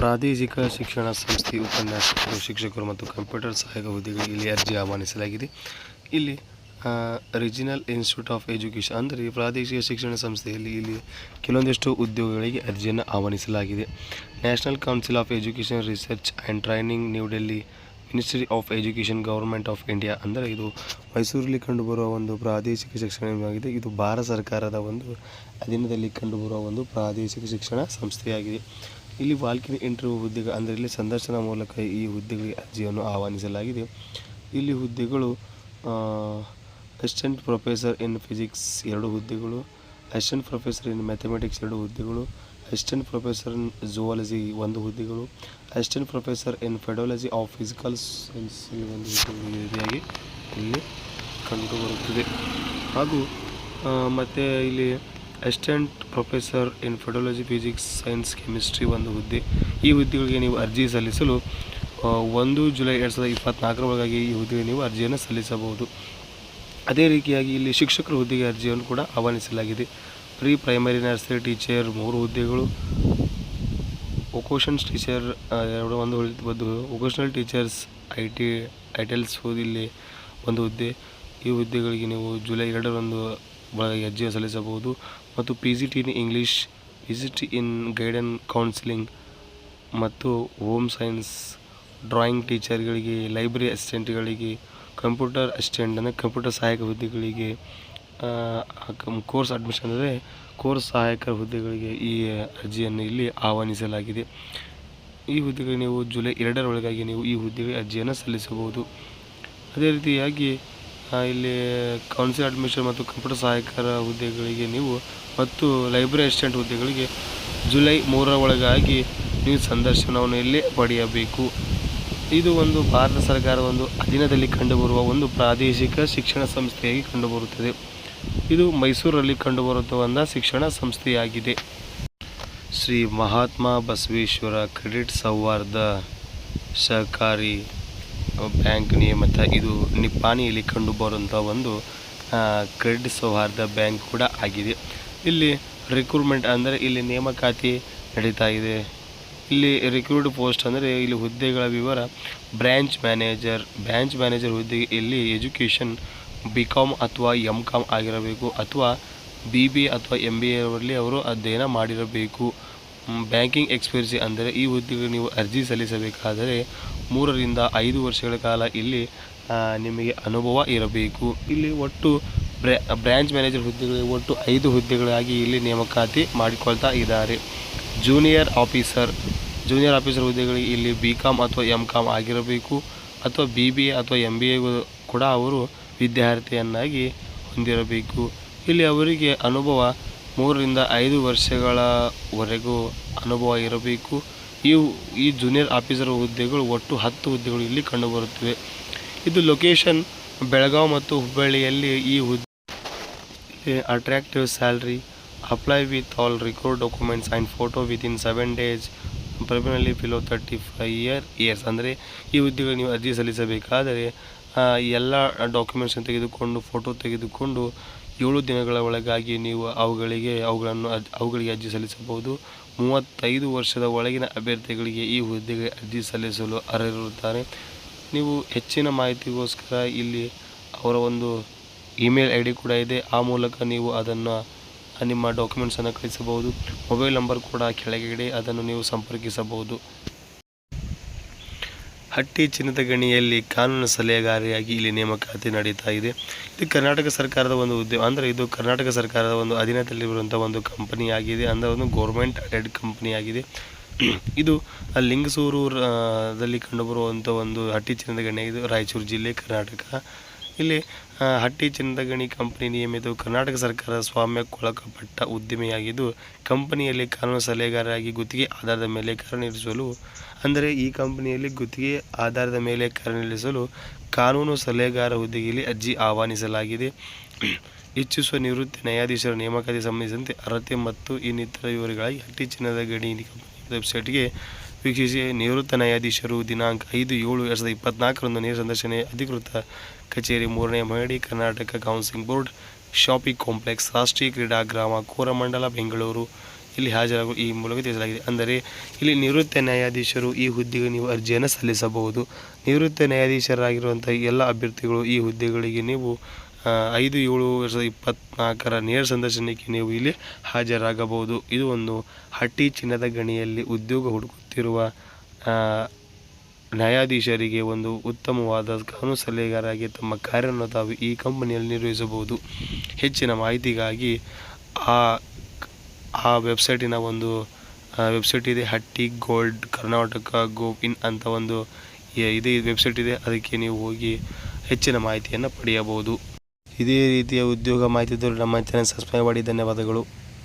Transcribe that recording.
ಪ್ರಾದೇಶಿಕ ಶಿಕ್ಷಣ ಸಂಸ್ಥೆ ಉಪನ್ಯಾಸಕರು, ಶಿಕ್ಷಕರು ಮತ್ತು ಕಂಪ್ಯೂಟರ್ ಸಹಾಯಕ ಹುದ್ದೆಗಳಿಗೆ ಇಲ್ಲಿ ಅರ್ಜಿ ಆಹ್ವಾನಿಸಲಾಗಿದೆ. ಇಲ್ಲಿ ರಿಜಿನಲ್ ಇನ್ಸ್ಟಿಟ್ಯೂಟ್ ಆಫ್ ಎಜುಕೇಷನ್ ಅಂದರೆ ಪ್ರಾದೇಶಿಕ ಶಿಕ್ಷಣ ಸಂಸ್ಥೆಯಲ್ಲಿ ಇಲ್ಲಿ ಕೆಲವೊಂದಿಷ್ಟು ಉದ್ಯೋಗಗಳಿಗೆ ಅರ್ಜಿಯನ್ನು ಆಹ್ವಾನಿಸಲಾಗಿದೆ. National Council of Education Research and Training New Delhi Ministry of Education Government of India ಅಂದರೆ ಇದು ಮೈಸೂರಲ್ಲಿ ಕಂಡುಬರುವ ಒಂದು ಪ್ರಾದೇಶಿಕ ಶಿಕ್ಷಣವಾಗಿದೆ ಇದು ಭಾರತ ಸರ್ಕಾರದ ಒಂದು ಅಧೀನದಲ್ಲಿ ಕಂಡುಬರುವ ಒಂದು ಪ್ರಾದೇಶಿಕ ಶಿಕ್ಷಣ ಸಂಸ್ಥೆಯಾಗಿದೆ. ಇಲ್ಲಿ ವಾಲ್ಕಿನ್ ಇಂಟರ್ವ್ಯೂ ಹುದ್ದೆಗಳು ಅಂದರೆ ಇಲ್ಲಿ ಸಂದರ್ಶನ ಮೂಲಕ ಈ ಹುದ್ದೆಗಳಿಗೆ ಅರ್ಜಿಯನ್ನು ಆಹ್ವಾನಿಸಲಾಗಿದೆ. ಇಲ್ಲಿ ಹುದ್ದೆಗಳು ಅಸಿಸ್ಟೆಂಟ್ ಪ್ರೊಫೆಸರ್ ಇನ್ ಫಿಸಿಕ್ಸ್ ಎರಡು ಹುದ್ದೆಗಳು ಅಸಿಸ್ಟೆಂಟ್ ಪ್ರೊಫೆಸರ್ ಇನ್ ಮ್ಯಾಥಮೆಟಿಕ್ಸ್ ಎರಡು ಹುದ್ದೆಗಳು ಅಸಿಸ್ಟೆಂಟ್ ಪ್ರೊಫೆಸರ್ ಇನ್ ಝುವಾಲಜಿ ಒಂದು ಹುದ್ದೆಗಳು assistant professor in pedagogy of physical science ಒಂದು ರೀತಿಯಾಗಿ ಇಲ್ಲಿ ಕಂಡುಬರುತ್ತದೆ. ಹಾಗೂ ಮತ್ತು ಇಲ್ಲಿ assistant professor in pedagogy physics, science, chemistry ಒಂದು ಹುದ್ದೆ. ಈ ಹುದ್ದೆಗಳಿಗೆ ನೀವು ಅರ್ಜಿ ಸಲ್ಲಿಸಲು ಒಂದು ಜುಲೈ ಎರಡು ಸಾವಿರದ ಇಪ್ಪತ್ತ್ನಾಲ್ಕರ ಒಳಗಾಗಿ ಈ ಹುದ್ದೆಗೆ ನೀವು ಅರ್ಜಿಯನ್ನು ಸಲ್ಲಿಸಬಹುದು. ಅದೇ ರೀತಿಯಾಗಿ ಇಲ್ಲಿ ಶಿಕ್ಷಕರ ಹುದ್ದೆಗೆ ಅರ್ಜಿಯನ್ನು ಕೂಡ ಆಹ್ವಾನಿಸಲಾಗಿದೆ. ಪ್ರೀ ಪ್ರೈಮರಿ ನರ್ಸರಿ ಟೀಚರ್ ಮೂರು ಹುದ್ದೆಗಳು ವೊಕೋಷನ್ಸ್ ಟೀಚರ್ ಎರಡು, ಒಂದು ಒಂದು ವೊಕೇಶನಲ್ ಟೀಚರ್ಸ್, ಐ ಟಿ ಐಟಲ್ಸ್ ಇಲ್ಲಿ ಒಂದು ಹುದ್ದೆ. ಈ ಹುದ್ದೆಗಳಿಗೆ ನೀವು ಜುಲೈ ಎರಡರಂದು ಅರ್ಜಿ ಸಲ್ಲಿಸಬಹುದು. ಮತ್ತು P G T in English P G T in guidance counselling ಮತ್ತು ಹೋಮ್ ಸೈನ್ಸ್ ಡ್ರಾಯಿಂಗ್ ಟೀಚರ್ಗಳಿಗೆ ಲೈಬ್ರರಿ ಅಸಿಸ್ಟೆಂಟ್ಗಳಿಗೆ ಕಂಪ್ಯೂಟರ್ ಅಸಿಸ್ಟೆಂಟ್ ಅಂದರೆ ಕಂಪ್ಯೂಟರ್ ಸಹಾಯಕ ಹುದ್ದೆಗಳಿಗೆ ಕೋರ್ಸ್ ಅಡ್ಮಿಷನ್ ಅಂದರೆ ಕೋರ್ಸ್ ಸಹಾಯಕ ಹುದ್ದೆಗಳಿಗೆ ಈ ಅರ್ಜಿಯನ್ನು ಇಲ್ಲಿ ಆಹ್ವಾನಿಸಲಾಗಿದೆ. ಈ ಹುದ್ದೆಗಳಿಗೆ ನೀವು ಜುಲೈ ಎರಡರೊಳಗಾಗಿ ನೀವು ಈ ಹುದ್ದೆಗೆ ಅರ್ಜಿಯನ್ನು ಸಲ್ಲಿಸಬಹುದು. ಅದೇ ರೀತಿಯಾಗಿ ಇಲ್ಲಿ ಕೌನ್ಸಿಲ್ ಅಡ್ಮಿಷನ್ ಮತ್ತು ಕಂಪ್ಯೂಟರ್ ಸಹಾಯಕರ ಹುದ್ದೆಗಳಿಗೆ ನೀವು ಮತ್ತು ಲೈಬ್ರರಿ ಅಸಿಸ್ಟೆಂಟ್ ಹುದ್ದೆಗಳಿಗೆ ಜುಲೈ ಮೂರರ ಒಳಗಾಗಿ ನೀವು ಸಂದರ್ಶನವನ್ನು ಇಲ್ಲಿ ಪಡೆಯಬೇಕು. ಇದು ಒಂದು ಭಾರತ ಸರ್ಕಾರ ಒಂದು ಅಧೀನದಲ್ಲಿ ಕಂಡುಬರುವ ಒಂದು ಪ್ರಾದೇಶಿಕ ಶಿಕ್ಷಣ ಸಂಸ್ಥೆಯಾಗಿ ಕಂಡುಬರುತ್ತದೆ. ಇದು ಮೈಸೂರಲ್ಲಿ ಕಂಡುಬರುತ್ತ ಶಿಕ್ಷಣ ಸಂಸ್ಥೆಯಾಗಿದೆ. ಶ್ರೀ ಮಹಾತ್ಮ ಬಸವೇಶ್ವರ ಕ್ರೆಡಿಟ್ ಸೌಹಾರ್ದ ಸಹಕಾರಿ ಬ್ಯಾಂಕ್ ನಿಯಮಿತ. ಇದು ನಿಪ್ಪಾಣಿಯಲ್ಲಿ ಕಂಡುಬರುವಂಥ ಒಂದು ಕ್ರೆಡಿಟ್ ಸೌಹಾರ್ದ ಬ್ಯಾಂಕ್ ಕೂಡ ಆಗಿದೆ. ಇಲ್ಲಿ ರಿಕ್ರೂಟ್ಮೆಂಟ್ ಅಂದರೆ ಇಲ್ಲಿ ನೇಮಕಾತಿ ನಡೀತಾ ಇದೆ. ಇಲ್ಲಿ ರಿಕ್ರೂಟ್ ಪೋಸ್ಟ್ ಅಂದರೆ ಇಲ್ಲಿ ಹುದ್ದೆಗಳ ವಿವರ. ಬ್ರ್ಯಾಂಚ್ ಮ್ಯಾನೇಜರ್ ಬ್ರ್ಯಾಂಚ್ ಮ್ಯಾನೇಜರ್ ಹುದ್ದೆಗೆ ಇಲ್ಲಿ ಎಜುಕೇಷನ್ ಬಿ ಕಾಮ್ ಅಥವಾ ಎಂ ಕಾಮ್ ಆಗಿರಬೇಕು ಅಥವಾ ಬಿ ಬಿ ಅಥವಾ ಎಂ ಬಿ ಎವರಲ್ಲಿ ಅವರು ಅಧ್ಯಯನ ಮಾಡಿರಬೇಕು. ಬ್ಯಾಂಕಿಂಗ್ ಎಕ್ಸ್ಪೀರಿಯನ್ಸಿ ಅಂದರೆ ಈ ಹುದ್ದೆಗೆ ನೀವು ಅರ್ಜಿ ಸಲ್ಲಿಸಬೇಕಾದರೆ ಮೂರರಿಂದ ಐದು ವರ್ಷಗಳ ಕಾಲ ಇಲ್ಲಿ ನಿಮಗೆ ಅನುಭವ ಇರಬೇಕು. ಇಲ್ಲಿ ಒಟ್ಟು ಬ್ರ್ಯಾ ಬ್ರ್ಯಾಂಚ್ ಮ್ಯಾನೇಜರ್ ಹುದ್ದೆಗಳಿಗೆ ಒಟ್ಟು ಐದು ಹುದ್ದೆಗಳಾಗಿ ಇಲ್ಲಿ ನೇಮಕಾತಿ ಮಾಡಿಕೊಳ್ತಾ ಇದ್ದಾರೆ. ಜೂನಿಯರ್ ಆಫೀಸರ್ ಜೂನಿಯರ್ ಆಫೀಸರ್ ಹುದ್ದೆಗಳಿಗೆ ಇಲ್ಲಿ ಬಿ ಕಾಮ್ ಅಥವಾ ಎಂ ಕಾಮ್ ಆಗಿರಬೇಕು. ಅಥವಾ ಬಿ ಬಿ ಎ ಅಥವಾ ಎಂ ಬಿ ಎ ಕೂಡ ಅವರು ವಿದ್ಯಾರ್ಥಿಯನ್ನಾಗಿ ಹೊಂದಿರಬೇಕು. ಇಲ್ಲಿ ಅವರಿಗೆ ಅನುಭವ ಮೂರರಿಂದ ಐದು ವರ್ಷಗಳವರೆಗೂ ಅನುಭವ ಇರಬೇಕು. ಈ ಈ ಜೂನಿಯರ್ ಆಫೀಸರ್ ಹುದ್ದೆಗಳು ಒಟ್ಟು ಹತ್ತು ಹುದ್ದೆಗಳು ಇಲ್ಲಿ ಕಂಡುಬರುತ್ತಿವೆ. ಇದು ಲೊಕೇಶನ್ ಬೆಳಗಾವಿ ಮತ್ತು ಹುಬ್ಬಳ್ಳಿಯಲ್ಲಿ ಈ ಹುದ್ದೆ attractive salary apply with all record documents and photo within seven days preferably below thirty five year years ಅಂದರೆ ಈ ಹುದ್ದೆಗಳು ನೀವು ಅರ್ಜಿ ಸಲ್ಲಿಸಬೇಕಾದರೆ ಎಲ್ಲ ಡಾಕ್ಯುಮೆಂಟ್ಸನ್ನು ತೆಗೆದುಕೊಂಡು ಫೋಟೋ ತೆಗೆದುಕೊಂಡು ಏಳು ದಿನಗಳ ಒಳಗಾಗಿ ನೀವು ಅವುಗಳಿಗೆ, ಅವುಗಳನ್ನು ಅವುಗಳಿಗೆ ಅರ್ಜಿ ಸಲ್ಲಿಸಬಹುದು. ಮೂವತ್ತೈದು ವರ್ಷದ ಒಳಗಿನ ಅಭ್ಯರ್ಥಿಗಳಿಗೆ ಈ ಹುದ್ದೆಗೆ ಅರ್ಜಿ ಸಲ್ಲಿಸಲು ಅರ್ಹರಿರುತ್ತಾರೆ. ನೀವು ಹೆಚ್ಚಿನ ಮಾಹಿತಿಗೋಸ್ಕರ ಇಲ್ಲಿ ಅವರ ಒಂದು ಇಮೇಲ್ ಐ ಕೂಡ ಇದೆ. ಆ ಮೂಲಕ ನೀವು ಅದನ್ನು, ನಿಮ್ಮ ಡಾಕ್ಯುಮೆಂಟ್ಸನ್ನು ಕಳಿಸಬಹುದು. ಮೊಬೈಲ್ ನಂಬರ್ ಕೂಡ ಕೆಳಗಡೆ ಅದನ್ನು ನೀವು ಸಂಪರ್ಕಿಸಬಹುದು. ಹಟ್ಟಿ ಚಿನ್ನದ ಗಣಿಯಲ್ಲಿ ಕಾನೂನು ಸಲಹೆಗಾರಿಯಾಗಿ ಇಲ್ಲಿ ನೇಮಕಾತಿ ನಡೀತಾ ಇದೆ. ಇದು ಕರ್ನಾಟಕ ಸರ್ಕಾರದ ಒಂದು ಉದ್ಯಮ ಅಂದರೆ ಇದು ಕರ್ನಾಟಕ ಸರ್ಕಾರದ ಒಂದು ಅಧೀನದಲ್ಲಿರುವಂಥ ಒಂದು ಕಂಪನಿ ಆಗಿದೆ. ಅಂದರೆ ಒಂದು ಗೋರ್ಮೆಂಟ್ ಕಂಪನಿ ಆಗಿದೆ. ಇದು ಲಿಂಗಸೂರು ದಲ್ಲಿ ಕಂಡುಬರುವಂಥ ಒಂದು ಹಟ್ಟಿ ಚಿನ್ನದ ಗಣಿ ಇದು ರಾಯಚೂರು ಜಿಲ್ಲೆ ಕರ್ನಾಟಕ. ಇಲ್ಲಿ ಹಟ್ಟಿ ಚಿನ್ನದ ಗಣಿ ಕಂಪನಿ ನಿಯಮಿತವು ಕರ್ನಾಟಕ ಸರ್ಕಾರ ಸ್ವಾಮ್ಯಕ್ಕೊಳಕಪಟ್ಟ ಉದ್ದಿಮೆಯಾಗಿದ್ದು, ಕಂಪನಿಯಲ್ಲಿ ಕಾನೂನು ಸಲಹೆಗಾರರಾಗಿ ಗುತ್ತಿಗೆ ಆಧಾರದ ಮೇಲೆ ಕಾರ್ಯನಿರ್ವಹಿಸಲು, ಅಂದರೆ ಈ ಕಂಪನಿಯಲ್ಲಿ ಗುತ್ತಿಗೆ ಆಧಾರದ ಮೇಲೆ ಕಾರ್ಯನಿರ್ವಹಿಸಲು ಕಾನೂನು ಸಲಹೆಗಾರ ಹುದ್ದೆಯಲ್ಲಿ ಅರ್ಜಿ ಆಹ್ವಾನಿಸಲಾಗಿದೆ. ಇಚ್ಛಿಸುವ ನಿವೃತ್ತಿ ನ್ಯಾಯಾಧೀಶರ ನೇಮಕಾತಿ ಸಂಬಂಧಿಸಿದಂತೆ ಅರ್ಹತೆ ಮತ್ತು ಇನ್ನಿತರ ವಿವರಗಳಾಗಿ ಹಟ್ಟಿ ಚಿನ್ನದ ಗಣಿ ವೆಬ್ಸೈಟ್ಗೆ ವೀಕ್ಷಿಸಿ ನಿವೃತ್ತ ನ್ಯಾಯಾಧೀಶರು ದಿನಾಂಕ ಐದು ಏಳು ಎರಡು ಸಾವಿರದ ಇಪ್ಪತ್ನಾಲ್ಕರಂದು ನೇರ ಸಂದರ್ಶನ, ಅಧಿಕೃತ ಕಚೇರಿ ಮೂರನೇ ಮಹಡಿ Karnataka counselling board shopping complex, ರಾಷ್ಟ್ರೀಯ ಕ್ರೀಡಾ ಗ್ರಾಮ, ಕೋರಮಂಡಲ, ಬೆಂಗಳೂರು. ಇಲ್ಲಿ ಹಾಜರಾಗುವ ಈ ಮೂಲಕ ತಿಳಿಸಲಾಗಿದೆ. ಅಂದರೆ, ಇಲ್ಲಿ ನಿವೃತ್ತ ನ್ಯಾಯಾಧೀಶರು ಈ ಹುದ್ದೆಗೆ ನೀವು ಅರ್ಜಿಯನ್ನು ಸಲ್ಲಿಸಬಹುದು. ನಿವೃತ್ತ ನ್ಯಾಯಾಧೀಶರಾಗಿರುವಂಥ ಎಲ್ಲ ಅಭ್ಯರ್ಥಿಗಳು ಈ ಹುದ್ದೆಗಳಿಗೆ ನೀವು ಐದು, ಏಳು ಎರಡು ಸಾವಿರದ ಇಪ್ಪತ್ತ್ನಾಲ್ಕರ ನೇರ ಸಂದರ್ಶನಕ್ಕೆ ನೀವು ಇಲ್ಲಿ ಹಾಜರಾಗಬಹುದು. ಇದು ಒಂದು ಹಟ್ಟಿ ಚಿನ್ನದ ಗಣಿಯಲ್ಲಿ ಉದ್ಯೋಗ ಹುಡುಕುತ್ತಿರುವ ನ್ಯಾಯಾಧೀಶರಿಗೆ ಒಂದು ಉತ್ತಮವಾದ ಕಾನೂನು ಸಲಹೆಗಾರರಾಗಿ ತಮ್ಮ ಕಾರ್ಯವನ್ನು ತಾವು ಈ ಕಂಪನಿಯಲ್ಲಿ ನಿರ್ವಹಿಸಬಹುದು. ಹೆಚ್ಚಿನ ಮಾಹಿತಿಗಾಗಿ ಆ ಆ ವೆಬ್ಸೈಟಿನ ಒಂದು ವೆಬ್ಸೈಟ್ ಇದೆ, ಹಟ್ಟಿ ಗೋಲ್ಡ್ ಕರ್ನಾಟಕ ಗೋ ಇನ್ ಅಂತ ಒಂದು ಇದೆ, ವೆಬ್ಸೈಟ್ ಇದೆ. ಅದಕ್ಕೆ ನೀವು ಹೋಗಿ ಹೆಚ್ಚಿನ ಮಾಹಿತಿಯನ್ನು ಪಡೆಯಬಹುದು. ಇದೇ ರೀತಿಯ ಉದ್ಯೋಗ ಮಾಹಿತಿ ನಮ್ಮ ಚಾನೆಲ್ ಸಬ್ಸ್ಕ್ರೈಬ್ ಮಾಡಿ. ಧನ್ಯವಾದಗಳು.